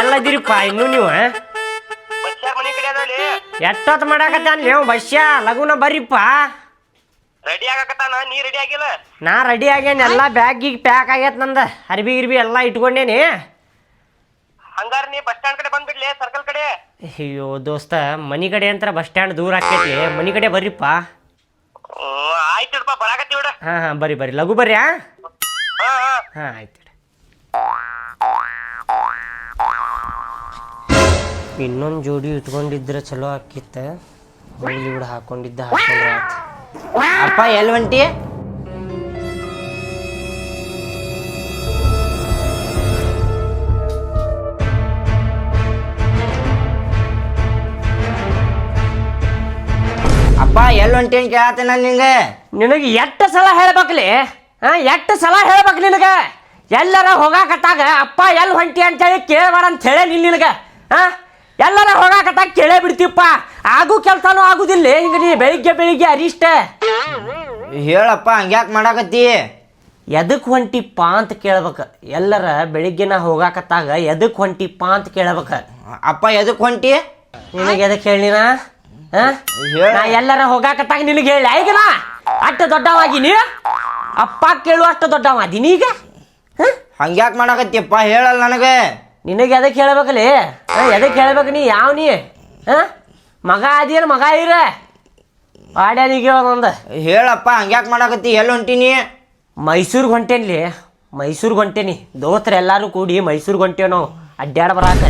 ಎಲ್ಲದಿರಿಪ್ಪ ಇನ್ನು ನೀವು ಎಷ್ಟೊತ್ತು ಮಾಡಾಕತ್ತಾನ ನೀವು ಬಸ್ಯ ಲಗುನ ಬರ್ರಿಪ್ಪ ರೆಡಿ ಆಗಕತ್ತಾನ? ನೀ ರೆಡಿ ಆಗಿಲ್ಲ? ನಾ ರೆಡಿ ಆಗ್ಯಾನ ಎಲ್ಲ ಬ್ಯಾಗಿಗೆ ಪ್ಯಾಕ್ ಆಗೈತೆ ನಂದ ಅರ್ಬಿ ಗಿರ್ಬಿ ಎಲ್ಲ ಇಟ್ಕೊಂಡೇನಿ. ಹಂಗಾರ ನೀ ಬಸ್ ಸ್ಟ್ಯಾಂಡ್ ಕಡೆ ಬಂದ್ಬಿಡ್ಲಿ ಸರ್ಕಲ್ ಕಡೆ? ಅಯ್ಯೋ ದೋಸ್ತ ಮನಿ ಕಡೆ ಅಂತ ಬಸ್ ಸ್ಟ್ಯಾಂಡ್ ದೂರ ಆಕೈತಿ ಮನಿ ಕಡೆ ಬರ್ರಿಪ್ಪ ಆಯ್ತು ಬಿಡಪ್ಪ ಬರಾಕತ್ತಿ ಬಿಡ. ಹಾಂ ಹಾ ಬರ್ರಿ ಬರ್ರಿ ಲಘು ಬರ್ರಿ ಹಾಂ? ಹಾ ಹಾ. ಹಾಂ ಆಯ್ತು ಇನ್ನೊಂದು ಜೋಡಿ ಇಟ್ಕೊಂಡಿದ್ರೆ ಚಲೋ ಆಕಿತ್ತ. ಹೋಗ್ಲಿ ಬಿಡ, ಹಾಕೊಂಡಿದ್ದ ಅಪ್ಪ ಎಲ್ಲಿ ಹೊಂಟಿ ಅಪ್ಪ ಎಲ್ಲಿ ಹೊಂಟಿ ಅಂತ ಕೇಳತ್ತೆ ನಾನು ನಿಂಗೆ. ನಿನಗೆ ಎಷ್ಟು ಸಲ ಹೇಳ್ಬೇಕ್ಲಿ? ಹಾಂ ಎಷ್ಟು ಸಲ ಹೇಳ್ಬೇಕು ನಿನಗೆ? ಎಲ್ಲರ ಹೋಗಾಕತ್ತಾಗ ಅಪ್ಪ ಎಲ್ಲಿ ಹೊಂಟಿ ಅಂತೇಳಿ ಕೇಳಬೇಡ ಅಂತ ಹೇಳೇ ನಿನ್ ನಿನಗೆ. ಹಾಂ? ಎಲ್ಲರ ಹೋಗಾಕತ್ತಾಗ ಕೇಳೇ ಬಿಡ್ತೀವಪ್ಪ ಆಗು ಕೆಲಸನೂ ಆಗುದಿಲ್ಲ. ಹಿಂಗ ನೀ ಬೆಳಿಗ್ಗೆ ಬೆಳಿಗ್ಗೆ ಅರಿಷ್ಟ. ಹೇಳಪ್ಪ ಹಂಗ್ಯಾಕೆ ಮಾಡಾಕತ್ತಿ? ಎದಕ್ಕೆ ಹೊಂಟಿಪ್ಪ ಅಂತ ಕೇಳ್ಬೇಕು. ಎಲ್ಲರ ಬೆಳಿಗ್ಗೆ ನಾ ಹೋಗಾಕತ್ತಾಗ ಎದಕ್ಕೆ ಹೊಂಟಿಪ್ಪ ಅಂತ ಕೇಳ್ಬೇಕು. ಅಪ್ಪ ಎದಕ್ಕೆ ಹೊಂಟಿ? ನಿನಗೆ ಎದಕ್ಕೆ ಹೇಳಿನ. ನಾ ಎಲ್ಲರ ಹೋಗಾಕತ್ತಾಗ ನಿನಗೆ ಹೇಳಿ. ಈಗ ನಾ ಅಷ್ಟು ದೊಡ್ಡವಾಗಿನಿ ಅಪ್ಪ ಕೇಳುವ ಅಷ್ಟು ದೊಡ್ಡವ ಅದೀನಿ ಈಗ ಹಂಗ್ಯಾಕೆ ಮಾಡಾಕತ್ತಿಯಪ್ಪ? ಹೇಳಲ್ಲ ನನಗೆ. ನಿನಗೆ ಎದಕ್ಕೆ ಹೇಳ್ಬೇಕಲ್ಲಿ ಎದಕ್ಕೆ ಹೇಳ್ಬೇಕು ನೀ? ಯಾವ ನೀ? ಹಾಂ? ಮಗ ಅದೇನು ಮಗ ಇರ. ಆಡ್ಯಾನಿಗೆ ಒಂದೊಂದು ಹೇಳಪ್ಪ ಹಂಗ್ಯಾಕೆ ಮಾಡಾಕತ್ತಿ? ಎಲ್ಲಿ ಹೊಂಟೀನಿ ಮೈಸೂರಿಗೆ ಹೊಂಟೇನ್ಲಿ. ಮೈಸೂರಿಗೆ ಹೊಂಟೇನಿ. ದೋಸ್ತರು ಎಲ್ಲರೂ ಕೂಡಿ ಮೈಸೂರಿಗೆ ಹೊಂಟೇವ್ ನಾವು. ಅಡ್ಡಾಡ ಬರಾಕ.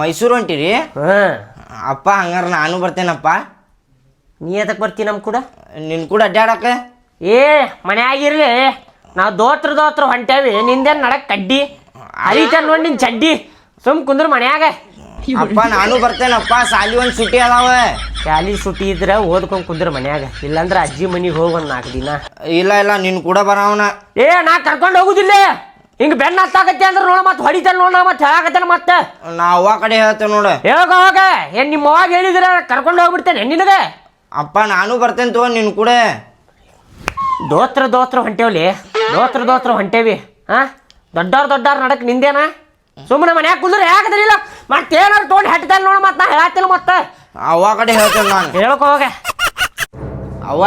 ಮೈಸೂರು ಹೊಂಟಿರಿ? ಹಾಂ. ಅಪ್ಪ ಹಂಗಾರೆ ನಾನು ಬರ್ತೇನಪ್ಪ. ನೀ ಎದಕ್ಕೆ ಬರ್ತೀನಿ ನಮ್ಮ ಕೂಡ? ನಿನ್ ಕೂಡ ಅಡ್ಡಾಡಕ್ಕೆ ಏ ಮನ್ಯಾಗಿರ್ಲಿ ನಾವು ದೋತ್ರ ದೋತ್ರ ಹೊಂಟೇವಿ. ನಿಂದೇನು ನಡಕ್ಕೆ ಕಡ್ಡಿ? ಅರಿತ ನೋಡಿ ನಿನ್ ಚಡ್ಡಿ. ಸುಮ್ ಕುಂದ್ರ ಮನ್ಯಾಗ. ಅಪ್ಪ ನಾನು ಬರ್ತೇನಪ್ಪ ಸಾಲಿ ಒಂದ್ ಸುಟಿ ಅದಾವ. ಶಾಲಿ ಸುಟಿ ಇದ್ರ ಓದ್ಕೊಂಡ್ ಕುಂದ್ರ ಮನ್ಯಾಗ. ಇಲ್ಲಾಂದ್ರ ಅಜ್ಜಿ ಮನಿಗೆ ಹೋಗಿ ಒಂದ್ ನಾಲ್ಕು ದಿನ. ಇಲ್ಲ ಇಲ್ಲ ನಿನ್ ಕೂಡ ಬರವನ. ಏ ನಾ ಕರ್ಕೊಂಡು ಹೋಗುದಿಲ್ಲ. ಹಿಂಗ ಬೆನ್ನ ಹತ್ತಾಕತ್ತೆ ಅಂದ್ರೆ ನೋಡ ಮತ್ತೆ ಹೊಡಿತಾನ ನೋಡ ಮತ್ ಹೇಳಕತ್ತ ಮತ್ತ. ನಾ ಅವ್ವ ಕಡೆ ಹೇಳ್ತೇನೆ ನೋಡು. ಹೇಳಕ ಹೋಗ. ಏನ್ ನಿಮ್ಮ ಅವಾಗ ಹೇಳಿದ್ರೆ ಕರ್ಕೊಂಡು ಹೋಗ್ಬಿಡ್ತೇನೆ ನಿನಗೆ. ಅಪ್ಪ ನಾನು ಬರ್ತೇನೆ ತಗೋ ನಿನ್ ಕೂಡ. ದೋತ್ರ ದೋತ್ರ ಹೊಂಟೇವ್ಲಿ. ದೋತ್ರ ದೋತ್ರ ಹೊಂಟೇವಿ. ಹಾ ದೊಡ್ಡವ್ರ ದೊಡ್ಡವ್ರ ನಡಕ್ ನಿಂದೇನ? ಸುಮ್ಮನೆ ಮನ್ಯಾಗ ಕುಂದ್ರೆ ಯಾಕದಿಲ್ಲ ಮತ್ತೇನಾರು ತೊಗೊಂಡು ಹೆಟ್ತಾನೆ ನೋಡ ಮತ್ತೆ ನಾ ಹೇಳತ್ತಿಲ್ಲ ಮತ್ತೆ. ಅವ್ವ ಕಡೆ ಹೇಳ್ತೇನೆ ನಾನು. ಹೇಳ್ಕೊ ಹೋಗ. ಅವ್ವ?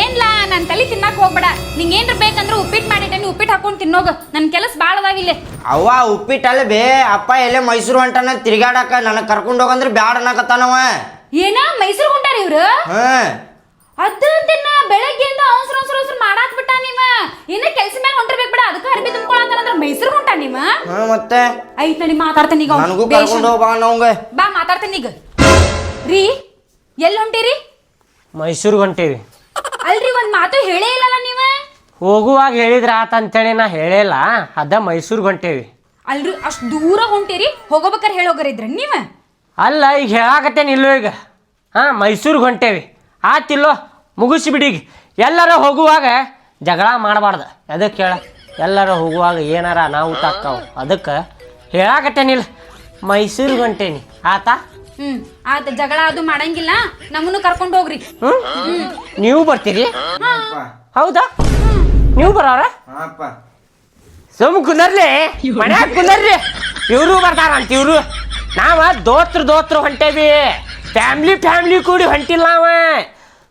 ಏನ್ಲಾ? ನನ್ ತಲೆ ತಿನ್ನಕ್ ಹೋಗ್ಬೇಡ. ನಿಂಗ್ ಏನ್ರ ಬೇಕಂದ್ರೆ ಉಪ್ಪಿಟ್ಟು ಮಾಡಿಟ್ಟೆ ಉಪ್ಪಿಟ್ಟು ಹಾಕೊಂಡು ತಿನ್ನೋಗ. ನನ್ ಕೆಲಸ ಭಾಳ ಅದಾವ ಇಲ್ಲಿ. ಅವ್ವ ಉಪ್ಪಿಟ್ಟಲ್ಲ ಬೇ ಅಪ್ಪ ಎಲ್ಲ ಮೈಸೂರು ಹೊಂಟನ ತಿರ್ಗಾಡಕ ನನಗೆ ಕರ್ಕೊಂಡು ಹೋಗಂದ್ರೆ ಬ್ಯಾಡ ಅನ್ನಕತ್ತಾನವ. ಏನ? ಮೈಸೂರು ಹೊಂಟಾರ ಇವ್ರು? ಹಾಂ. ಅದ್ರದಿನ ಬೆಳಗ್ಗೆಯಿಂದ ಅವಸರ ಅವಸರ ಅವಸರ ಮಾಡಾಕ್ ಬಿಟ್ಟ ನೀವ? ಇನ್ನ ಕೆಲ್ಸ ಮೇಲೆ ಹೊಂಟಿರ್ಬೇಕು ಬಿಡ. ಅದಕ್ಕ ಅರ್ಬಿ ತುಂಬ್ಕೊಳತಾರಂದ್ರ ಮೈಸೂರು ಹೊಂಟ ನೀವ? ಹಾ ಮತ್ತೆ? ಐತ್ ನಡಿ ಮಾತಾಡ್ತೇನೆ ಈಗ ನನಗೂ ಬೇಷ್ ಕರ್ಕೊಂಡು ಹೋಗ ನವಂಗ ಬಾ ಮಾತಾಡ್ತೇನೆ ಈಗ. ರೀ ಎಲ್ಲಿ ಹೊಂಟಿರಿ? ಮೈಸೂರಿಗೆ ಹೊಂಟೇವಿ. ಅಲ್ರಿ ಒಂದ್ ಮಾತು ಹೇಳೇ ಇಲ್ಲಲ್ಲ ನೀವ? ಹೋಗುವಾಗ ಹೇಳಿದ್ರ ಆತ ಅಂತೇಳಿ ನಾ ಹೇಳಿಲ್ಲ ಅದ ಮೈಸೂರಿಗೆ ಹೊಂಟೇವಿ. ಅಲ್ರಿ ಅಷ್ಟ್ ದೂರ ಹೊಂಟಿರಿ. ಹೋಗೋಬೇಕಾರೆ ಹೇಳೋಗರಿದ್ರ ನೀವ? ಅಲ್ಲ ಈಗ ಹೇಳಾಕತ್ತೇನೆ ಇಲ್ಲೋ ಈಗ. ಹಾಂ ಮೈಸೂರಿಗೆ ಹೊಂಟೇವಿ. ಆತಿಲ್ಲೋ ಮುಗಿಸಿ ಬಿಡಿ ಎಲ್ಲರ ಹೋಗುವಾಗ ಜಗಳ ಮಾಡಬಾರ್ದು. ಅದಕ್ಕೆ ಹೇಳ ಎಲ್ಲರ ಹೋಗುವಾಗ ಏನಾರ ನಾವು ಆಕ್ಕಾವು ಅದಕ್ಕೆ ಹೇಳಾಕತ್ತೇನಿಲ್ಲ. ಮೈಸೂರಿಗೆ ಹೊಂಟೇನಿ ಆತ? ಹ್ಮ್ ಆತ ಜಗಳ ಅದು ಮಾಡಂಗಿಲ್ಲ. ನಮ್ಮನ್ನು ಕರ್ಕೊಂಡು ಹೋಗ್ರಿ. ಹ್ಞೂ ನೀವು ಬರ್ತೀರಿ? ಹೌದಾ? ನೀವು ಬರೋರ? ಹಾಂಪ್ಪ. ಸುಮ್ ಕುಂದರ್ಲಿ ಮನ್ಯಾಗ ಕುಂದರ್ಲಿ. ಇವರು ಬರ್ತಾರಂತ ಇವರು. ನಾವ ದೋತ್ರ ದೋತ್ರ ಹೊಂಟೇವಿ. ಫ್ಯಾಮ್ಲಿ ಫ್ಯಾಮ್ಲಿ ಕೂಡಿ ಹೊಂಟಿಲ್ಲ ನಾವ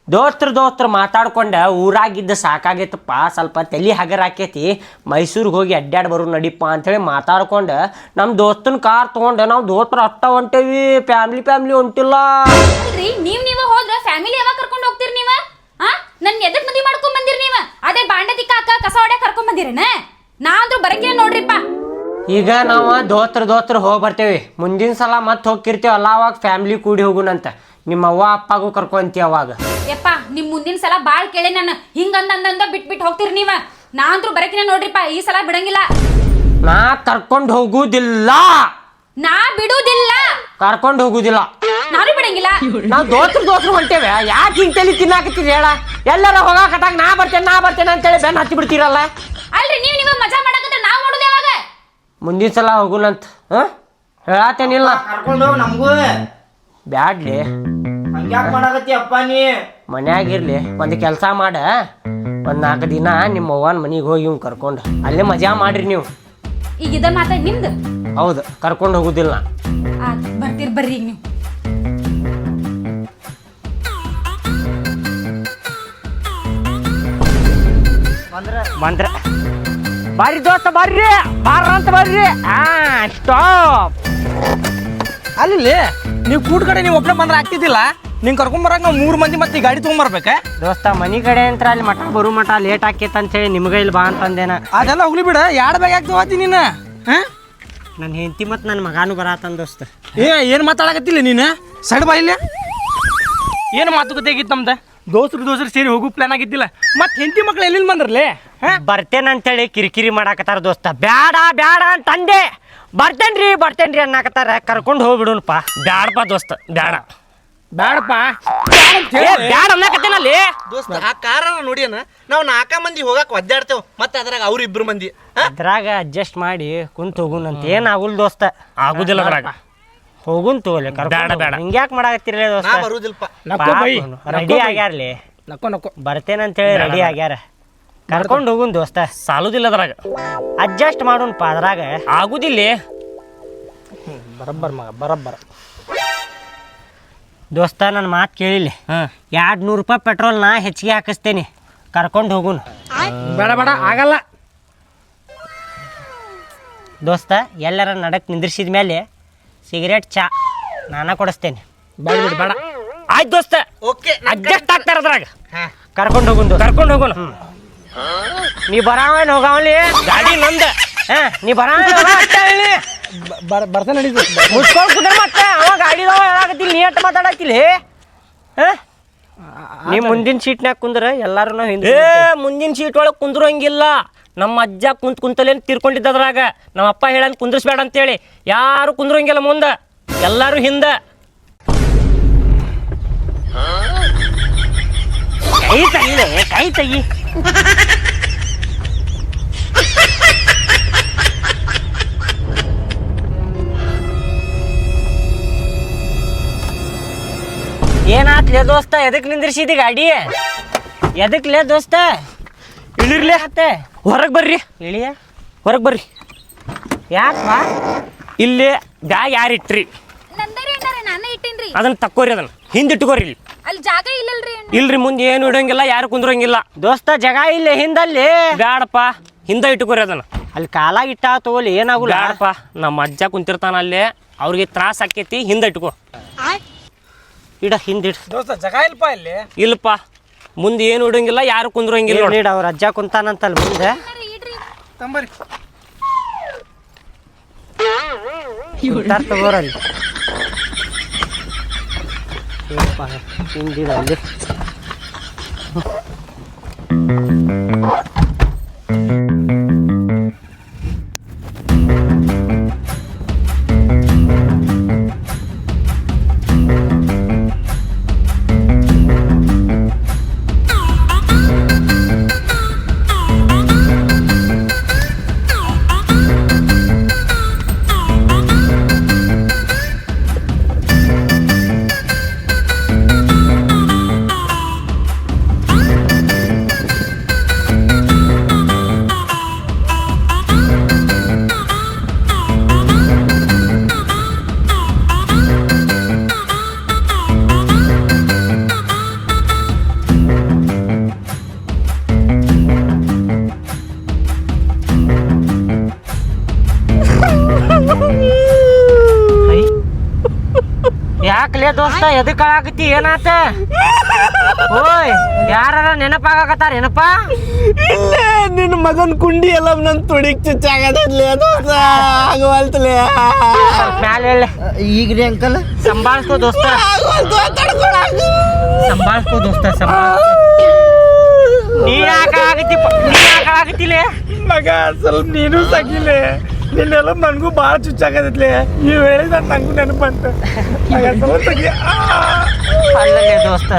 ದೋತ್ರ ದೋಸ್ತ್ರ ಮಾತಾಡ್ಕೊಂಡ ಊರಾಗಿದ್ದ ಸಾಕಾಗೈತಪ್ಪ. ಸ್ವಲ್ಪ ತಲೆ ಹಗರ್ ಆಕೈತಿ. ಮೈಸೂರಿಗೆ ಹೋಗಿ ಅಡ್ಡಾಡ್ ಬರು ನಡಿಪ್ಪ ಅಂಥೇಳಿ ಮಾತಾಡ್ಕೊಂಡು ನಮ್ಮ ದೋಸ್ತನ ಕಾರ್ ತೊಗೊಂಡು ನಾವು ದೋಸ್ತ್ರ ಅಟ್ಟ ಹೊಂಟೇವಿ. Family family ಹೊಂಟಿಲ್ಲ. ಅಲ್ರಿ ನೀವ್ ನೀವ ಹೋದ್ರ ಫ್ಯಾಮಿಲಿ ಯಾವಾಗ ಕರ್ಕೊಂಡು ಹೋಗ್ತೀರಿ ನೀವ? ಆ? ನನ್ನ ಎದಕ್ ಮದಿ ಮಾಡ್ಕೊಂಡ್ ಬಂದಿರಿ ನೀವ? ಅದೇ ಬಾಂಡೆ ಕಾಕ ಕಸ ಹೊಡೆ ಕರ್ಕೊಂಡ್ ಬಂದಿರೇನ? ನಾ ಅಂದ್ರೂ ಬರಕಿಲ್ಲ ನೋಡ್ರಿಪ್ಪ. ಈಗ ನಾವು ದೋತ್ರ ದೋತ್ರ ಹೋಗಿ ಬರ್ತೇವಿ. ಮುಂದಿನ ಸಲ ಮತ್ತೆ ಹೋಗಿರ್ತೀವಲ್ಲ ಅವಾಗ ಫ್ಯಾಮಿಲಿ ಕೂಡಿ ಹೋಗುನಂತ. ನಿಮ್ಮ ಅವ್ವ ಅಪ್ಪಗೂ ಕರ್ಕೊಂತಿ ಅವಾಗ? ಯಪ್ಪ ನಿಮ್ ಮುಂದಿನ ಸಲ ಬಾಳ್ ಕೇಳಿ ನಾನು ಹಿಂಗ ಅಂದಂದ ಬಿಟ್ ಬಿಟ್ ಹೋಗ್ತೀರಿ ನೀವ? ನಾ ಬರಕಿನ ನೋಡ್ರಿಪ್ಪ ಈ ಸಲ ಬಿಡಂಗಿಲ್ಲ. ನಾ ಕರ್ಕೊಂಡು ಹೋಗುದಿಲ್ಲ. ನಾ ಬಿಡುದಿಲ್ಲ. ಕರ್ಕೊಂಡು ಹೋಗುದಿಲ್ಲ. ನಾನು ಬಿಡಂಗಿಲ್ಲ. ನಾವು ದೋತ್ರ ದೋತ್ರ ಹೊಂಟೇವೆ. ಯಾಕೆ ಹಿಂಗ್ ತಲಿ ತಿನ್ನಾಕತ್ತೀರಿ ಹೇಳ? ಎಲ್ಲರ ಹೋಗಾಕತ್ತಾಗ ನಾ ಬರ್ತೇನೆ ನಾ ಬರ್ತೇನೆ ಅಂತೇಳಿ ಬೆನ್ನ ಹತ್ತಿ ಬಿಡ್ತೀರಲ್ಲ? ಅಲ್ರಿ ನೀವ್ ನಿಮ್ಮ ಮಜಾ ಮಾಡಕಂದ್ರೆ ನಾ ಮಾಡೋದು ಯಾವಾಗ ಮುಂದಿನ ಸಲ ಹೋಗುನಂತ ಹಾಂ? ಹೇಳಾತೇನಿಲ್ಲ. ಕರ್ಕೊಂಡು ಹೋಗಿ ನಮಗೂ. ಬ್ಯಾಡ್ಲಿ. ಹಂಗ್ಯಾಕೆ ಮಾಡಾಕತ್ತಿ ಅಪ್ಪ ನೀ? ಮನ್ಯಾಗಿರ್ಲಿ ಒಂದು ಕೆಲಸ ಮಾಡ. ಒಂದ್ ನಾಲ್ಕು ದಿನ ನಿಮ್ಮ ಅವ್ವನ ಮನಿಗೆ ಹೋಗಿ ಇವ್ನು ಕರ್ಕೊಂಡು ಅಲ್ಲೇ ಮಜಾ ಮಾಡ್ರಿ ನೀವು. ಈಗ ಇದ ಮಾತ ನಿಮ್ದು? ಹೌದು ಕರ್ಕೊಂಡು ಹೋಗುದಿಲ್ಲ ಆತ್ ಬರ್ತೀರಿ ಬರ್ರಿ ಈಗ ನೀವು. ಬಂದ್ರ? ಬಾರಿ ದೋಸ್ತ ಬರ್ರಿ. ಬಾರ ಅಂತ ಬರ್ರಿ. ಹಾ ಸ್ಟಾಪ್ ಅಲ್ಲಿ ನೀವು ಕೂಡ್ ಕಡೆ ನೀವು ಒಬ್ಬನೇ ಬಂದ್ರೆ ಆಗ್ತಿದ್ದಿಲ್ಲ? ನಿಂಗೆ ಕರ್ಕೊಂಬರಾಗ ನಾವು ಮೂರು ಮಂದಿ ಮತ್ತೆ ಈ ಗಾಡಿ ತೊಗೊಂಬರ್ಬೇಕಾ? ದೋಸ್ತ ಮನಿ ಕಡೆ ಅಂತ ಅಲ್ಲಿ ಮಠ ಬರು ಮಠ ಲೇಟ್ ಆಕಿತ್ತು ಅಂತ ಹೇಳಿ ನಿಮ್ಗೆ ಇಲ್ಲಿ ಬಾ ಅಂತಂದೇನ. ಅದೆಲ್ಲ ಹೋಗ್ಲಿ ಬಿಡ ಎರಡು ಬ್ಯಾಗ್ ಯಾಕೆ ತಗೋತಿ ನೀನು? ಹಾಂ? ನನ್ನ ಹೆಂಡತಿ ಮತ್ತು ನನ್ನ ಮಗಾನು ಬರತ್ತಂದ ದೋಸ್ತ. ಏ ಏನು ಮಾತಾಡಕತ್ತಿಲ್ಲ ನೀನು? ಸಡ್ ಬಾ ಇಲ್ಲಿ. ಏನು ಮಾತುಕತೆ ಆಗಿತ್ತು ನಮ್ದು? ದೋಸ್ರು ದೋಸ್ರು ಸೇರಿ ಹೋಗು ಪ್ಲಾನ್ ಆಗಿದ್ದಿಲ್ಲ. ಮತ್ತೆ ಹೆಂಡತಿ ಮಕ್ಳು ಎಲ್ಲಿಂದ ಬಂದ್ರಲ್ಲೇ ಹಾಂ? ಬರ್ತೇನಂತೇಳಿ ಕಿರಿಕಿರಿ ಮಾಡಾಕತ್ತಾರ ದೋಸ್ತ. ಬ್ಯಾಡ ಬ್ಯಾಡ ಅಂತಂದೆ ಬರ್ತೇನ್ರಿ ಬರ್ತೇನ್ರಿ ಅನ್ನಕತ್ತಾರ. ಕರ್ಕೊಂಡು ಹೋಗ್ಬಿಡುನಪ್ಪ. ಬ್ಯಾಡಪ್ಪ ದೋಸ್ತ ಬ್ಯಾಡ. ಬೇಡಪ್ಪ ಏ, ಬ್ಯಾಡ ಅನ್ನಕತ್ತೇನಲ್ಲಿ ದೋಸ್ತ ಆ ಕಾರ ನೋಡಿಯನ? ನಾವು ನಾಲ್ಕ ಮಂದಿ ಹೋಗಾಕ ಒದ್ದಾಡ್ತೇವ್. ಮತ್ತೆ ಅದ್ರಾಗ ಅವ್ರ ಇಬ್ರು ಮಂದಿ? ಅದ್ರಾಗ ಅಡ್ಜಸ್ಟ್ ಮಾಡಿ ಕುಂತ ಹೋಗುನಂತ ಏನ್ ಆಗುಲ್ ದೋಸ್ತ? ಆಗುದಿಲ್ಲ ಅದ್ರಾಗ ಹೋಗುನ್ ತೋಲೆ ಬ್ಯಾಡ, ಬ್ಯಾಡ. ಹಿಂಗ್ಯಾಕ್ ಮಾಡಾಕತ್ತಿರಲೇ ನಾ ದೋಸ್ತ ಬರುದಿಲ್ಪ. ನಕ್ಕೋ ಬೈ. ರೆಡಿ ಆಗ್ಯಾರ್ಲಿ? ನಕ್ಕೋ ನಕ್ಕೋ. ಬರ್ತೇನಂತೇಳಿ ರೆಡಿ ಆಗ್ಯಾರ. ಕರ್ಕೊಂಡು ಹೋಗುನ್ ದೋಸ್ತ. ಸಾಲುದಿಲ್ಲ ಅದ್ರಾಗ. ಅಡ್ಜಸ್ಟ್ ಮಾಡುನ್ಪ ಅದ್ರಾಗ. ಆಗುದಿಲ್ಲ. ಬರಬ್ಬರ್ ಮಗ ಬರಬ್ಬರ. ದೋಸ್ತ ನನ್ನ ಮಾತು ಕೇಳಿಲ್ಲ ಹಾಂ. ಎರಡು ನೂರು ರೂಪಾಯಿ ಪೆಟ್ರೋಲ್ ನಾ ಹೆಚ್ಚಿಗೆ ಹಾಕಿಸ್ತೇನೆ. ಕರ್ಕೊಂಡು ಹೋಗುನ್. ಬೇಡ ಬೇಡ ಆಗಲ್ಲ. ದೋಸ್ತ ಎಲ್ಲರ ನಡಕ್ ನಿಂದ್ರಿಸಿದ ಮೇಲೆ ಸಿಗರೇಟ್ ಚಾ ನಾನ ಕೊಡಿಸ್ತೇನೆ. ಬೇಡ ಬಿಡು ಬೇಡ. ಆಯ್ತು ದೋಸ್ತ. ಓಕೆ ಅಡ್ಜಸ್ಟ್ ಆಗ್ತಾರ ಅದ್ರಾಗ ಕರ್ಕೊಂಡು ಹೋಗುನ್. ಕರ್ಕೊಂಡು ಹೋಗುನ್. ನೀ ಬರಾವನ್ ಹೋಗಾವಲಿ ಗಾಡಿ ನಂದ. ಹಾ ನೀ ಬರಾವನ್ ಬರ್ ಬರ್ತಾನೆ ನಡೀತು ಮುಚ್ಕೊಂಡ್ ಕುದ್ರ ಮತ್ತೆ. ಅವ ಗಾಡಿದವ ಹೇಳಾಕತ್ತಿ ನೀ ಅಟ್ ಹಾ? ನೀ ಮುಂದಿನ ಸೀಟ್ನಾಗ ಕುಂದ್ರ ಎಲ್ಲರೂ ನಾವು ಹಿಂದೆ ಏ ಮುಂದಿನ ಸೀಟ್ ಒಳಗೆ ಕುಂದ್ರಂಗಿಲ್ಲ. ನಮ್ಮ ಅಜ್ಜ ಕುಂತ್ ಕುಂತಲೇನು ತಿರ್ಕೊಂಡಿದ್ದದ್ರಾಗ. ನಮ್ಮ ಅಪ್ಪ ಹೇಳಂತ ಕುಂದ್ರಿಸ್ಬೇಡ ಅಂತೇಳಿ. ಯಾರು ಕುಂದ್ರಂಗಿಲ್ಲ ಮುಂದೆ. ಎಲ್ಲರೂ ಹಿಂದೆ ಹಿಂದ. ಕೈ ತಗಿಲೆ ಕೈ ತೆಗಿ. ಏನಾತ್ಲೆ ದೋಸ್ತ ಎದಕ್ ನಿಂದಿರ್ಸಿದಿ ಗಾಡಿ? ಎದಕ್ಲೆ ದೋಸ್ತ? ಇಳಿರ್ಲೇ ಮತ್ತೆ? ಹೊರಗೆ ಬರ್ರಿ. ಇಳಿಯ? ಹೊರಗೆ ಬರ್ರಿ. ಯಾಕವಾ? ಇಲ್ಲಿ ಬ್ಯಾಗ್ ಯಾರು ಇಟ್ರಿ? ನಂದರಿ ಅಣ್ಣಾರೆ ನಾನೇ ಇಟ್ಟೇನ್ರಿ. ಅದನ್ನ ತಕ್ಕೋರಿ ಅದನ್ನ ಹಿಂದೆ ಇಟ್ಕೋರಿ ಇಲ್ಲಿ. ಅಲ್ಲಿ ಜಾಗ ಇಲ್ಲಲ್ರಿ ಅಣ್ಣ. ಇಲ್ರಿ ಮುಂದೆ ಏನು ಇಡಂಗಿಲ್ಲ ಯಾರು ಕುಂದ್ರಂಗಿಲ್ಲ. ದೋಸ್ತ ಜಾಗ ಇಲ್ಲ ಹಿಂದಲ್ಲಿ. ಬ್ಯಾಡಪ್ಪ ಹಿಂದೆ ಇಟ್ಕೋರಿ ಅದನ್ನ. ಅಲ್ಲಿ ಕಾಲ ಇಟ್ಟ ತೋಲ್ ಏನಾಗುಲ್ಲ? ಬ್ಯಾಡಪ್ಪ ನಮ್ಮ ಅಜ್ಜ ಕುಂತಿರ್ತಾನ ಅಲ್ಲಿ ಅವ್ರಿಗೆ ತ್ರಾಸ ಆಕೈತಿ ಹಿಂದೆ ಇಟ್ಕೋ. ಇಡ ಹಿಂದಿಡ್ ದೋಸ್ತ ಜಗ ಇಲ್ಪ ಇಲ್ಲಿ? ಇಲ್ಲಪ್ಪ ಮುಂದೆ ಏನು ಇಡಂಗಿಲ್ಲ ಯಾರು ಕುಂದ್ರಂಗಿಲ್ಲ ನೋಡಿ. ಅವ್ರ ಅಜ್ಜ ಕುಂತಾನಂತಲ್ಲ ಮುಂದೆ? ತಂಬರಿ. ಕುಂತಾರ ತಗೋರಲ್ಲಿ. ಹಿಂದಿಡ ಅಲ್ಲಿ? ಯಾಕಲೇ ದೋಸ್ತ ಎದಕ್ ಕಳಾಕತಿ ಏನಾತ? ಓಯ್ ಯಾರ ನೆನಪಾಗಕತ್ತಾರ ಏನಪ್ಪ? ನಿನ್ನ ಮಗನ್ ಕುಂಡಿ ಎಲ್ಲ ನನ್ ತುಡಿಕ್ ಚುಚ್ಚಾಗದಲ್ಲಿ ದೋಸ್ತ ಆಗವಲ್ತಲೇ. ಮ್ಯಾಲೆ ಈಗ ರೀ ಅಂಕಲ್. ಸಂಭಾಳಿಸ್ಕೋ ದೋಸ್ತ. ಸಂಭಾಳಿಸ್ಕೋ ದೋಸ್ತ ಸಂಭಾಳಿಸ್ಕೋ. ನೀ ಯಾಕೆ ಆಗತಿ ನೀ ಯಾಕೆ ಆಗತಿಲೇ ಮಗ ಸ್ವಲ್ಪ ನೀನು ಸಾಕಿಲೆ ನಿನ್ನೆಲ್ಲ ನನಗೂ ಭಾಳ ಚುಚ್ಚಾಗತ್ತಲೆ ನೀವು ಹೇಳಿದ ನನಗೂ ನೆನಪು ಬಂತು. ಅಲ್ಲಲ್ಲೇ ದೋಸ್ತ,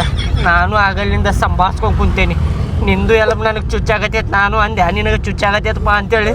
ನಾನು ಆಗಲಿಂದ ಸಂಭಾಳಿಸ್ಕೊಂಡ್ ಕುಂತೇನಿ. ನಿಂದು ಎಲ್ಲ ನನಗೆ ಚುಚ್ಚಾಗತೈತ್, ನಾನು ಅಂದೆ ನಿನಗೆ ಚುಚ್ಚಾಗತೈತಪ್ಪ ಅಂತೇಳಿ.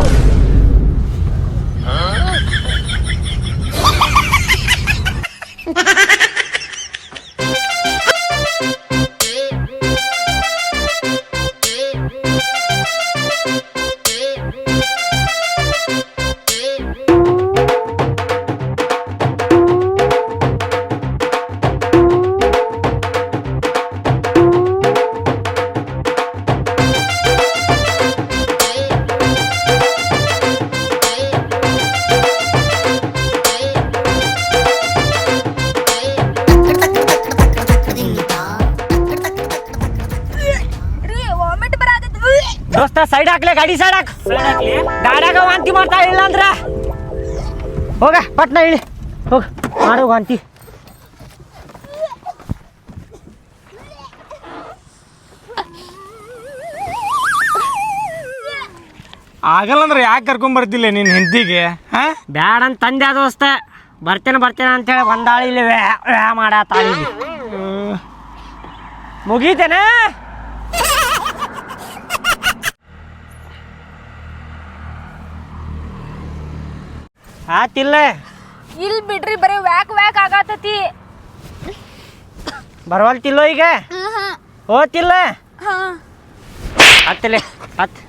ದೋಸ್ತ ಸೈಡ್ ಹಾಕ್ಲೆ ಗಾಡಿ ಸೈಡ್ ಹಾಕ್. ಗಾಡ್ಯಾಗ ವಾಂತಿ ಮಾಡ್ತಾ ಇಲ್ಲ ಅಂದ್ರ? ಹೋಗ ಪಟ್ನ ಇಳಿ. ಹೋಗ ಮಾಡು ವಾಂತಿ. ಆಗಲ್ಲ ಅಂದ್ರೆ ಯಾಕೆ ಕರ್ಕೊಂಡ್ ಬರ್ತಿಲ್ಲ ನಿನ್ ಹೆಂಡತಿಗೆ ಹಾ? ಬ್ಯಾಡ ಅಂತ ತಂದೆ ದೋಸ್ತ. ಬರ್ತೇನೆ ಬರ್ತೇನೆ ಅಂತೇಳಿ ಒಂದಾಳಿ ಇಲ್ಲಿ ವ್ಯಾ ವ್ಯಾ ಮಾಡತ್ತಾಳಿ ಮುಗೀತೇನ? ಆತಿಲ್ಲ. ಇಲ್ ಬಿಡ್ರಿ ಬರೀ ವ್ಯಾಕ್ ವ್ಯಾಕ್ ಆಗತತಿ. ಬರವಲ್ತಿಲ್ಲೋ ಈಗ? ಹೋತಿಲ್ಲ? ಹಾ. ಹತ್ತಲೆ ಹತ್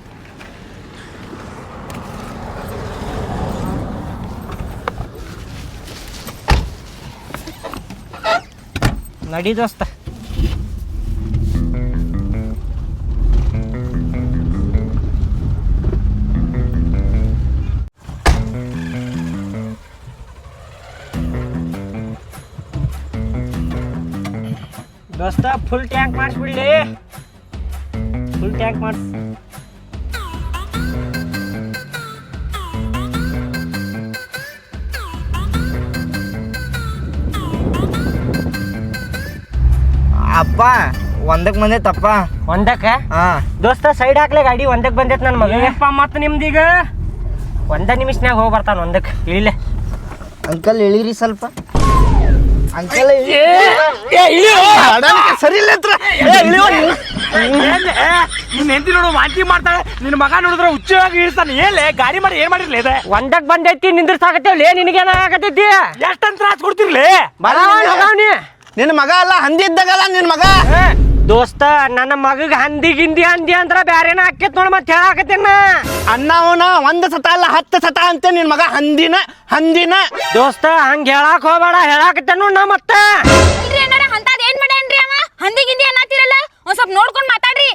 ನಡಿ ದೋಸ್ತ. ಫುಲ್ ಟ್ಯಾಂಕ್ ಮಾಡಿಸ್ಬಿಡ್ಲಿ ಫುಲ್ ಟ್ಯಾಂಕ್ ಮಾಡಿಸ್ ಅಪ್ಪ ಒಂದಕ್ಕೆ ಬಂದೈತಪ್ಪ. ಒಂದಕ್ಕ? ಹಾ. ದೋಸ್ತ ಸೈಡ್ ಹಾಕ್ಲೆ ಗಾಡಿ ಒಂದಕ್ಕೆ ಬಂದೈತೆ ನನ್ನ ಮಗಪ್ಪ ಮತ್ತೆ ನಿಮ್ದೀಗ? ಒಂದ ನಿಮಿಷನ್ಯಾಗ ಹೋಗಿ ಬರ್ತಾನೆ ಒಂದಕ್ಕೆ ಇಳಿಲೆ. ಅಂಕಲ್ ಇಳಿರಿ ಸ್ವಲ್ಪ. ಅಂಕಲ್ ಸರಿ ಇಲ್ಲ ಹತ್ರ. ನಿನ್ನ ಹೆಂಡತಿ ನೋಡು ವಾಂತಿ ಮಾಡ್ತಾಳೆ. ನಿನ್ನ ಮಗ ನೋಡಿದ್ರೆ ಉಚ್ಚವಾಗಿ ಇಳಿಸ್ತಾನೆ. ಏನ್ಲೆ ಗಾಡಿ ಮಾಡಿ ಏನ್ ಮಾಡಿರ್ಲಿ ಇದೆ? ಒಂದಕ್ಕೆ ಬಂದೈತಿ ನಿಂದ್ರಸಾಗತ್ತೇವ್ಲೇ ನಿನಗೇನ ಆಗತ್ತೈತಿ ಎಷ್ಟಂತ ತ್ರಾಸ್ ಕೊಡ್ತಿರ್ಲಿ? ಬರಾವಣಿ ನಿನ್ನ ಮಗ ಅಲ್ಲ ಹಂದಿ ಇದ್ದಾಗಲ್ಲ ನಿನ್ನ ಮಗ. ದೋಸ್ತ ನನ್ನ ಮಗಗ್ ಹಂದಿ ಗಿಂದಿ ಹಂದಿ ಅಂದ್ರ ಬ್ಯಾರೇನ ಅಕ್ಕಿತ್ ನೋಡ್ ಮತ್ತೆ ಹೇಳಾಕತ್ತೇನ ಅನ್ನವನ ಒಂದ್ ಸತ ಅಲ್ಲ ಹತ್ತು ಸತ ಅಂತ ನಿನ್ ಮಗ ಹಂದಿನ ಹಂದಿನ. ದೋಸ್ತ ಹಂಗ ಹೇಳಾಕ್ ಹೋಗ್ಬೇಡ ಹೇಳಾಕತ್ತೇನ ನೋಡ್ ನಾ ಮತ್ತ. ಇಲ್ರಿ ಅಣ್ಣಾರ ಅಂತದ್ ಏನ್ ಮಾಡ್ಯಾನ್ರಿ ಅವ? ಹಂದಿ ಗಿಂದಿ ಅನ್ನತ್ತಿರಲ್ಲ ಒಂದ್ ಸ್ವಲ್ಪ ನೋಡ್ಕೊಂಡ್ ಮಾತಾಡ್ರಿ.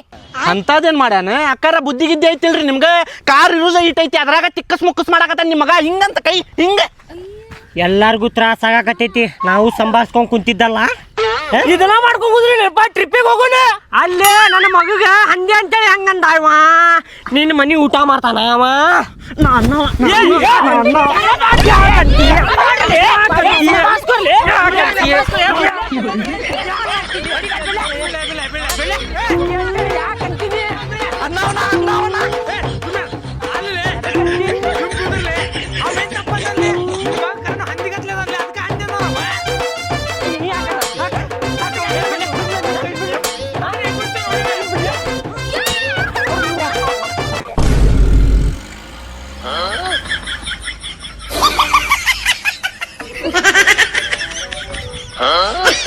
ಅಂತದೇನ್ ಮಾಡ್ಯಾನ? ಅಕ್ಕಾರ ಬುದ್ಧಿ ಗಿದ್ದಿ ಐತಿಲ್ರಿ ನಿಮ್ಗ? ಕಾರ್ ಯೂಸ್ ಐತೈತಿ ಅದ್ರಾಗ ತಿಕ್ಕಸ್ ಮುಕ್ಕಸ್ ಮಾಡಾಕತ್ತ ನಿಮ್ ಮಗ ಹಿಂಗಂತ ಕೈ ಹಿಂಗ. ಎಲ್ಲಾರ್ಗೂ ತ್ರಾಸ ಆಗಾಕತ್ತೈತಿ ನಾವು ಸಂಭಾಳ್ಸ್ಕೊಂಡ್ ಕುಂತಿದ್ದಲ್ಲ? ಇದೆಲ್ಲ ಮಾಡ್ಕೊಂಡ್ ಕುಂದ್ರಿಪ್ಪ ಟ್ರಿಪ್ಪಿಗೆ ಹೋಗೋಣ ಅಲ್ಲೇ ನನ್ನ ಮಗಗ ಹಂಗೆ ಅಂತೇಳಿ ಹಂಗಂದ ಅವ ನಿನ್ನ ಮನಿ ಊಟ ಮಾಡ್ತಾನ ಅವ ಅಲ್ಲ 어? 어?